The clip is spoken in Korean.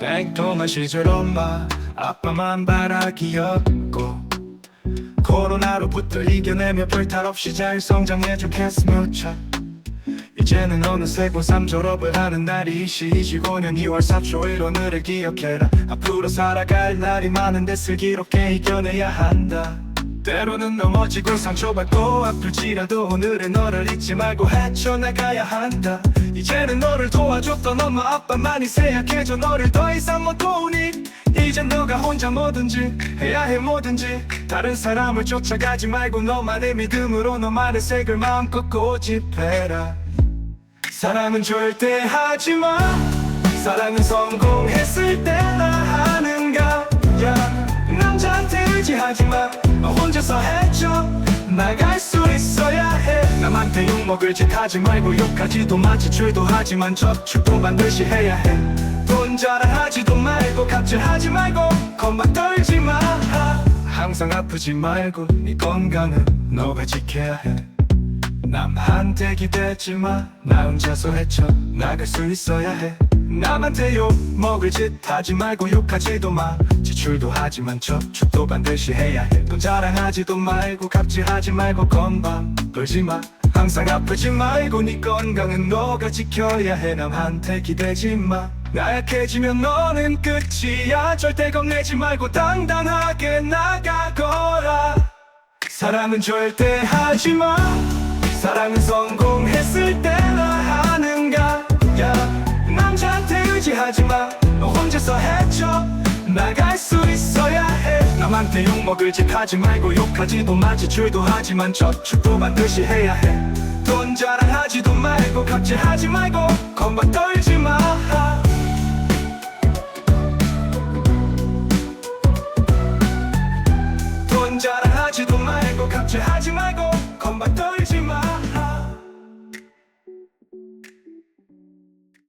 땡통한 시절 엄마. 아빠만 바라기였고. 코로나로부터 이겨내며 별탈 없이 잘 성장해준 캐스무차 이제는 어느새 고3 졸업을 하는 날이 2025년 2월 4초 오늘을 기억해라. 앞으로 살아갈 날이 많은데 슬기롭게 이겨내야 한다. 때로는 넘어지고 상처받고 아플지라도 오늘의 너를 잊지 말고 헤쳐나가야 한다 이제는 너를 도와줬던 엄마 아빠만이 생각해줘. 너를 더 이상 못 도우니 이젠 너가 혼자 뭐든지 해야 해 뭐든지. 다른 사람을 쫓아가지 말고 너만의 믿음으로 너만의 색을 마음껏 고집해라. 사랑은 절대 하지마. 사랑은 성공했을 때나 하는가 야. 남자한테 의지하지마. 혼자서 해줘. 나갈 수 먹을 짓 하지 말고 욕하지도 마치 줄도 하지만 저축도 반드시 해야 해 돈 자랑하지도 말고 갑질하지 말고 겁만 떨지 마 항상 아프지 말고 네 건강은 너가 지켜야 해 남한테 기대지 마. 나 혼자서 헤쳐 나갈 수 있어야 해. 남한테 욕 먹을 짓 하지 말고 욕하지도 마. 지출도 하지만 저축도 반드시 해야 해. 돈 자랑하지도 말고 갑질하지 말고 건방 걸지 마. 항상 아프지 말고 네 건강은 너가 지켜야 해. 남한테 기대지 마. 나약해지면 너는 끝이야. 절대 겁내지 말고 당당하게 나가거라. 사랑은 절대 하지마 사랑은 성공했을 때나 하는가 야 남자한테 의지하지마 너 혼자서 해줘 나갈 수 있어야 해 나한테 욕먹을 짓 하지 말고 욕하지도 마 지출도 하지만 저축도 반드시 해야 해돈 자랑하지도 말고 갑질하지 말고 건반 떨지 마 돈 자랑하지도 말고 갑질하지 말고 건반 떨지 마.